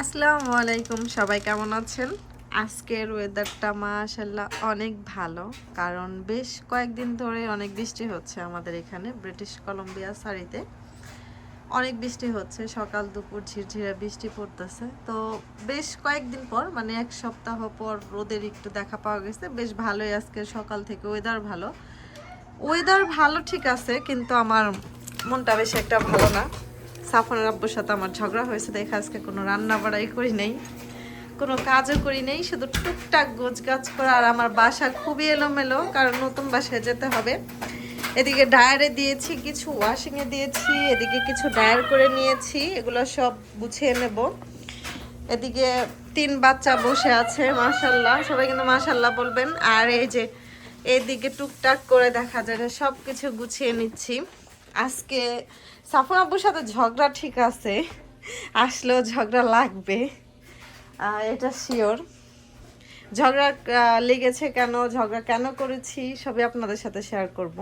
আসসালামু আলাইকুম, সবাই কেমন আছেন? আজকের ওয়েদারটা মাশাল্লাহ অনেক ভালো, কারণ বেশ কয়েকদিন ধরে অনেক বৃষ্টি হচ্ছে আমাদের এখানে ব্রিটিশ কলম্বিয়া সারিতে। অনেক বৃষ্টি হচ্ছে, সকাল, দুপুর ঝিরঝিরে বৃষ্টি পড়তেছে। তো বেশ কয়েকদিন পর মানে এক সপ্তাহ পর রোদের একটু দেখা পাওয়া গেছে, বেশ ভালোই আজকে সকাল থেকে ওয়েদার ভালো। ওয়েদার ভালো ঠিক আছে, কিন্তু আমার মনটা বেশ একটা ভালো না। সাফনের আব্বুর সাথে আমার ঝগড়া হয়েছে, দেখে আজকে কোনো রান্না বাড়াই করি নেই, কোনো কাজও করি নেই, শুধু টুকটাক গোছ গাছ করা আর আমার বাসা খুবই এলোমেলো, কারণ নতুন বাসায় যেতে হবে। এদিকে ডায়ারে দিয়েছি, কিছু ওয়াশিংয়ে দিয়েছি, এদিকে কিছু ডায়ার করে নিয়েছি, এগুলো সব গুছিয়ে নেব। এদিকে তিন বাচ্চা বসে আছে মাশাল্লাহ সবাই কিন্তু মাশাল্লাহ বলবেন। আর এই যে এদিকে টুকটাক করে দেখা যায় সব কিছু গুছিয়ে নিচ্ছি। আজকে সাফন আব্বুর সাথে ঝগড়া ঠিক আছে, আসলেও ঝগড়া লাগবে এটা শিওর ঝগড়া লেগেছে কেন, ঝগড়া কেন করেছি, সবই আপনাদের সাথে শেয়ার করব।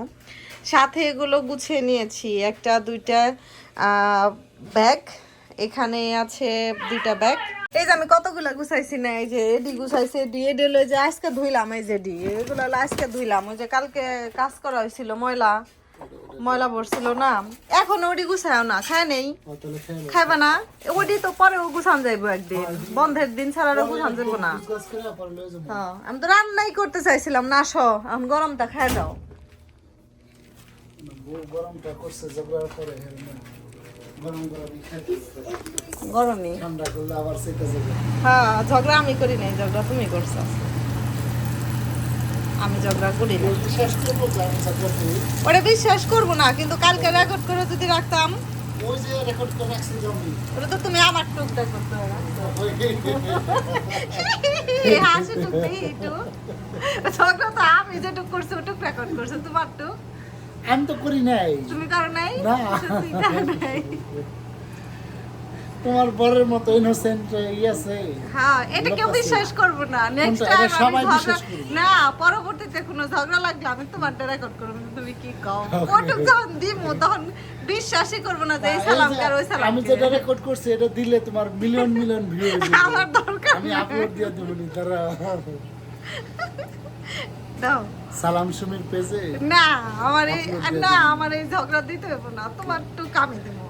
সাথে এগুলো গুছিয়ে নিয়েছি, একটা, দুইটা ব্যাগ এখানে আছে দুইটা ব্যাগ এই যে আমি কতগুলো গুছাইছি না, এই যে এডি গুছাইছি, এডি এডি হলো যে আজকে ধুইলাম, এই যে ডি এগুলো আজকে ধুইলাম, ওই যে কালকে কাজ করা হয়েছিল ময়লা। ময়লা পড়ছিল না। এখন ওডি গুছায়ও না খায় নেই। খাইবা না। ওডি তো পরেও গুছান যাইবো একদিন। বন্ধের দিন ছাড়া গুছান যাইবো না। হ্যাঁ আমি তো রান্নাই করতে চাইছিলাম না আসো। এখন গরমটা খাই দাও। পরে গরমই। ঠান্ডা করলে আবার হ্যাঁ ঝগড়া আমি করি নাই ঝগড়া তুমি করছ। আমি ঝগড়া করি যে ওটা বিশ্বাস করব না কিন্তু কালকে রেকর্ড করে যদি রাখতাম যে ওটা তো তুমি আমার টুকটা করতে হাসি টুক ঝগড়া তো আমি যেটুক করছি ওটুক রেকর্ড করছ তোমার টুক। আমি তো করি নাই। তুমি করো নাই? না। তোমার বরের মতো ইনোসেন্ট ই আছে। হ্যাঁ এটা কেউ বিশ্বাস করব না। নেক্সট টাইম সবাই বিশ্বাস করবে। না পরবর্তীতে কোনো ঝগড়া লাগলে আমি তোমার রেকর্ড করব তুমি কি কও. ওটুক যখন দিমু তখন বিশ্বাসই করব না যে এই সালামকার ওই সালাম আমি যেটা রেকর্ড করছি এটা দিলে তোমার মিলিয়ন মিলিয়ন ভিউ আমার দরকার আমি আপলোড দিয়ে দেবো নি তারা দাও। সালাম সুমির পেজে না আমার এই না আমার এই ঝগড়া দিতে হবে না। তোমার টুক আমি দেবো।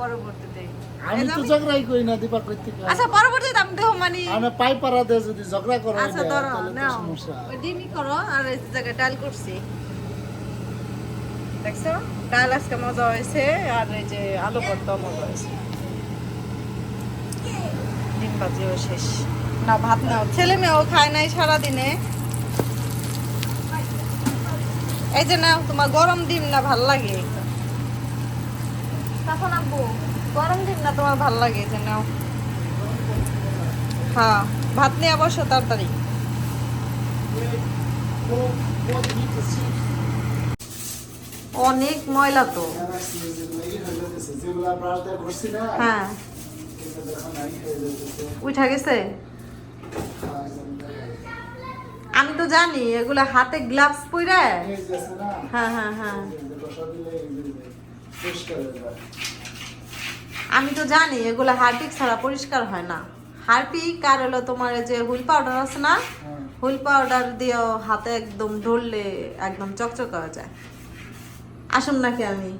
পরবর্তীতে। আমি তো ঝগড়াই করি না দীপা করতে আচ্ছা পরবর্তীতে আমি মানে আমরা পাই পাড়া দিয়ে যদি ঝগড়া করা আচ্ছা ধরো নাও। ওই ডিমই করো আর এই জায়গায় ডাল করছি। দেখছ? ডাল আজকে মজা হয়েছে আর এই যে আলু ভর্তাও মজা হয়েছে। ডিম ভাজিও শেষ। না ভাত নাও। ছেলে মেয়েও খায় নাই সারাদিনে। এই যে না তোমার গরম ডিম না ভালো লাগে। তখন আব্বু, গরম ডিম না তোমার ভালো লাগে যে নাও হ্যাঁ ভাত নিয়ে বসো তাড়াতাড়ি। অনেক ময়লা তো। হ্যাঁ। উঠা গেছে? আমি তো জানি, এগুলা হাতে গ্লাভস পরে হ্যাঁ হ্যাঁ হ্যাঁ। আমি তো জানি এগুলো হারপিক ছাড়া পরিষ্কার হয় না। হারপিক আর হলো তোমার যে হুইল পাউডার আছে না হ্যাঁ। হুইল পাউডার দিয়েও হাতে একদম ঢললে একদম চকচক হয়ে যায়। আসুন নাকি আমি?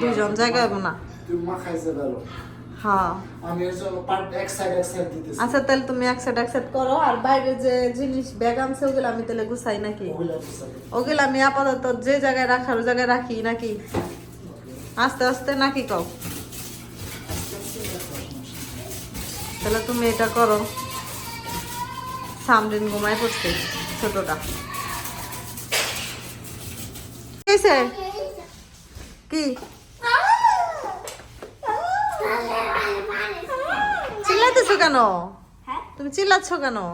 দুজন জায়গায় না। হ্যাঁ। আমি এর জন্য part এক side এক দিতেছি। আচ্ছা তাহলে তুমি একসাথে করো আর বাইরে যে জিনিস ব্যাগ আনছে ওগুলো আমি তাহলে গুছাই নাকি? ওগুলো আমি আপাতত যে জায়গায় রাখার ওই জায়গায় রাখি নাকি? আস্তে আস্তে নাকি কও? তাহলে তুমি এটা করো। সামদিন ঘুমাই পড়ছে ছোটটা। কি হয়েছে? কি চিল্লাইতেছো কেন? তুমি চিল্লাচ্ছ কেন?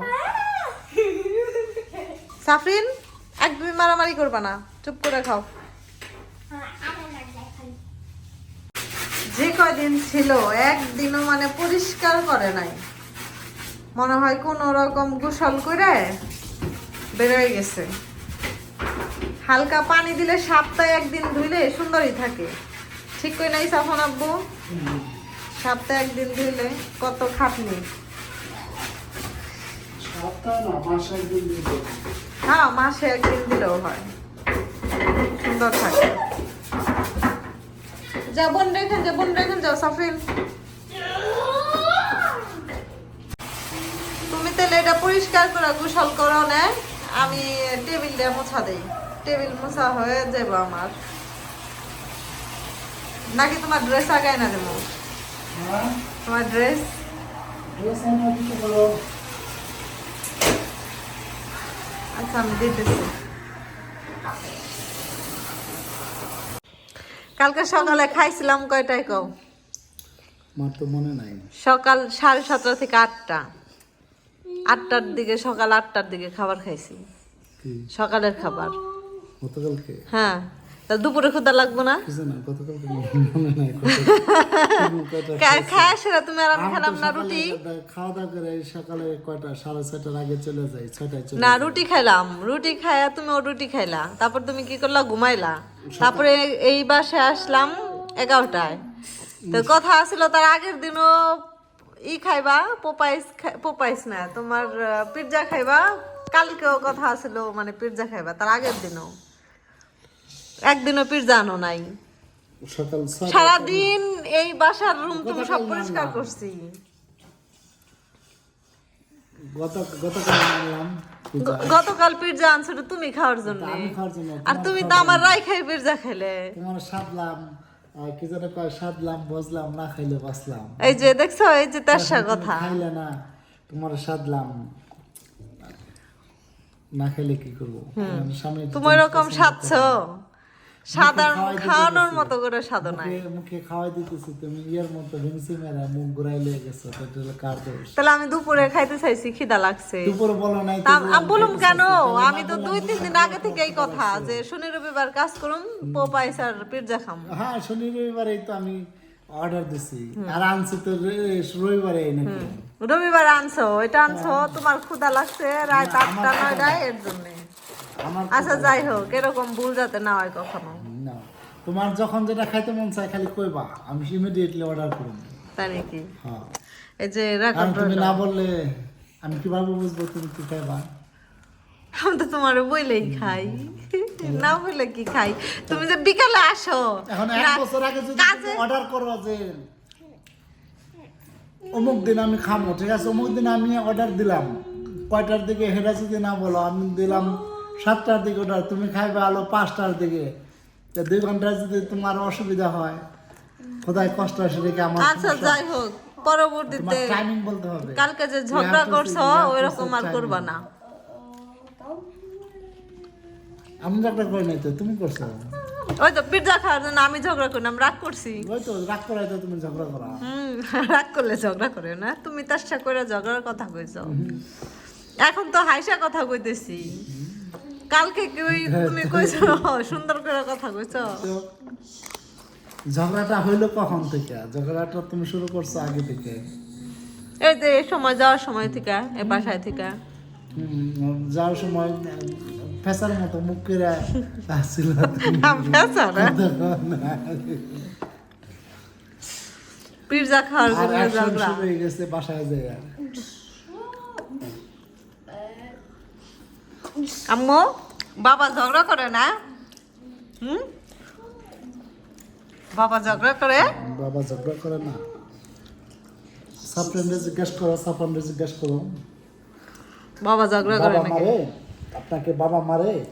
সাফরিন একদমই মারামারি করবা না। চুপ করে খাও। যে কয়দিন ছিল একদিনও মানে পরিষ্কার করে নাই। মনে হয় কোন রকম গোসল করে বেরোয় গেছে। হালকা পানি দিলে সপ্তাহে একদিন ধুইলে সুন্দরই থাকে। ঠিক করে নাই সাফন আব্বু? সপ্তাহে একদিন দিলে কত খাটনি? হ্যাঁ। মাসে একদিন দিলেও হয়। সুন্দর থাকে। যা বোন রেখে যা বোন রেখে যাও সাফিন। তুমি তাহলে এটা পরিষ্কার করে গোসল করো না। আমি টেবিলটা মোছা দেই। টেবিল মোছা হয়ে যাব আমার। নাকি তোমার ড্রেস আগায় না দেবো? তোমার ড্রেস আচ্ছা আমি দিতেছি কালকে সকালে খাইছিলাম কয়টায় কও? আমার তো মনে নাই। সকাল সাড়ে সাতটা থেকে আটটা। আটটার দিকে সকাল আটটার দিকে খাবার খাইছি। সকালের খাবার। গতকালকে? হ্যাঁ। তা দুপুরে ক্ষুদা লাগবো না? খায় সেটা তুমি আর আমি খেলাম না রুটি? খাওয়া দাওয়া করে সকালে কয়টা সাড়ে ছয়টার আগে চলে যাই ছয়টায় না রুটি খাইলাম রুটি খাইয়া তুমি ও রুটি খাইলা। তারপর তুমি কি করলা ঘুমাইলা। তারপরে এই বাসে আসলাম এগারোটায়। তো কথা আছিল তার আগের দিনও ই খাইবা পোপাইস পোপাইস না তোমার পিৎজা খাইবা। কালকেও কথা আছিল মানে পিৎজা খাইবা তার আগের দিনও। একদিনও পিৎজা আনো নাই। সারাদিন এই বাসার রুম তুমি সব পরিষ্কার করছি। গতকাল পিৎজা। আনছিল তুমি খাওয়ার জন্য। আর তুমি তো আমার রাই খাই পিৎজা খাইলে তোমার সাদলাম কি যেন কয় সাদলাম না খাইলে বসলাম এই যে দেখছ এই যে তেরশা কথা। খাইলে না তোমার সাদলাম। না খাইলে কি করব? স্বামী তো তুমি এরকম সাধছ। সাধারণ খাওয়ানোর মতো করে সাধো মুখে মুখে খাওয়াই দিতেছি। তুমি ইয়ের মতো ভেঙছি মেরা মুখ ঘুরাই লেগে গেছো তো কার দোষ? তাহলে আমি দুপুরে খাইতে চাইছি খিদা লাগছে। দুপুরে বলো নাই তো তা যে আমি বলুম কেন? আমি তো দুই তিন দিন আগে থেকে এই কথা যে শনি রবিবার কাজ করুম পোপাইস আর পিৎজা খাম। হ্যাঁ শনি রবিবারেই তো আমি অর্ডার দিছি। আর আনছি তো রবিবারে নাকি? রবিবার আনছো এটা আনছো তোমার ক্ষুদা লাগছে রাত আটটা নয়টায় এর জন্য। আচ্ছা যাই হোক এরকম ভুল যাতে না হয় কখনো। না তোমার যখন যেটা খাইতে মন চায় খালি কইবা আমি ইমিডিয়েটলি অর্ডার করব তাই নাকি? হ্যাঁ। এই যে কারণ তুমি না বললে আমি কীভাবে বুঝব তুমি কি খাইবা? আমি তো তোমার বইলেই খাই। না বলে কি খাই? তুমি যে বিকালে আসো। এখন এক বছর আগে যদি অর্ডার করো যে অমুক দিন আমি খামো ঠিক আছে? অমুক দিন আমি অর্ডার দিলাম। কয়টার দিকে হেরা যদি না বলো আমি দিলাম সাতটার দিকে অর্ডার তুমি খাইবে আলো পাঁচটার দিকে। দুই ঘণ্টা যদি তোমার অসুবিধা হয় কোথায় কষ্ট আসে দেখে আমার আচ্ছা যাই হোক পরবর্তীতে টাইমিং বলতে হবে। কালকে যে ঝগড়া করছ ওই রকম আর করবা না। আমি ঝগড়া করি নাই তো তুমি করছ? ওই তো পিৎজা খাওয়ার জন্য আমি ঝগড়া করলাম রাগ করছি। ওই তো রাগ তো তুমি ঝগড়া করা। হুম রাগ করলে ঝগড়া করে না। তুমি তার সাথে করে ঝগড়ার কথা কইছো। এখন তো হাইসা কথা কইতেছি। কালকে কি তুমি কইছো সুন্দর করে কথা কইছো। ঝগড়াটা হইল কখন থেকে? ঝগড়াটা তুমি শুরু করছ আগে থেকে? এই যে সময় যাওয়ার সময় থেকে এ বাসায় থেকে। যাওয়ার সময় ফেসার মতো মুখ করে আসছিল। বেচা পিৎজা খাওয়ার জন্য ঝগড়া। হয়ে গেছে বাসায় যায় আম্মু? বাবা ঝগড়া করে না? হুম? বাবা ঝগড়া করে? বাবা ঝগড়া করে না। সাফরেন্ডে জিজ্ঞেস করো সাফরেন্ডে জিজ্ঞেস করো। বাবা ঝগড়া করে নাকি? আপনাকে বাবা মারে?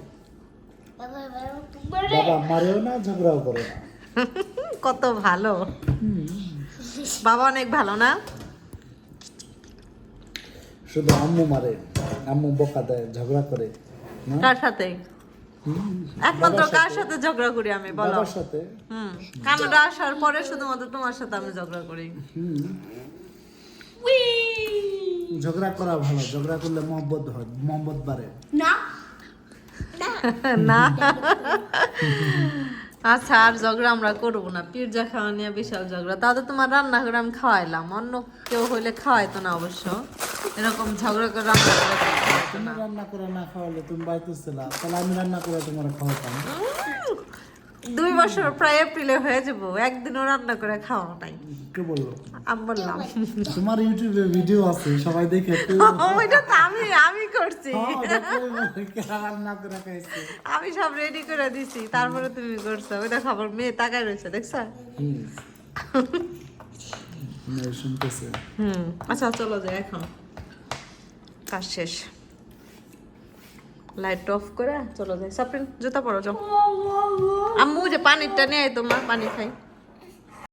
বাবা মারেও না ঝগড়াও করে না? কত ভালো। বাবা অনেক ভালো না? শুধু আম্মু মারে আম্মু বকা দেয় ঝগড়া করে। না কার সাথে? একমাত্র কার সাথে- সাথে ঝগড়া করি আমি বলো? বাবার সাথে? হুম। কানাডা আসার পরে শুধুমাত্র তোমার সাথে আমি ঝগড়া করি। ঝগড়া করা ভালো ঝগড়া করলে মহব্বত হয় মহব্বত বাড়ে। না। আচ্ছা আর ঝগড়া আমরা করব না। পিৎজা খাওয়া নিয়ে বিশাল ঝগড়া। তাহলে তোমার রান্না করে আমি খাওয়াইলাম। অন্য কেউ হইলে খাওয়াইতো না অবশ্য। এরকম ঝগড়া করে রান্না করে তুমি রান্না করে না খাওয়ালে তুমি বাড়িতে ছিলা তাহলে আমি রান্না করে তোমার খাওয়াতাম। দুই বছর প্রায় এপ্রিলে হয়ে যাব একদিনও রান্না করে খাওয়া নাই। কে বলল? আমি বললাম। তোমার ইউটিউবে ভিডিও আছে সবাই দেখে ওইটা তো আমি আমি করছি। হ্যাঁ, রান্না করে খাইছে? আমি সব রেডি করে দিছি তারপরে তুমি করছ। ওইটা খাবার মেয়ে তাকায় রয়েছে দেখছ? হুম আচ্ছা চলো যাই এখন। কাজ শেষ। লাইট অফ করে চলো যাই। সাপ্রিন জুতা পরো যাও। আম্মু যে পানিরটা নিয়ে তোমার পানি খাই।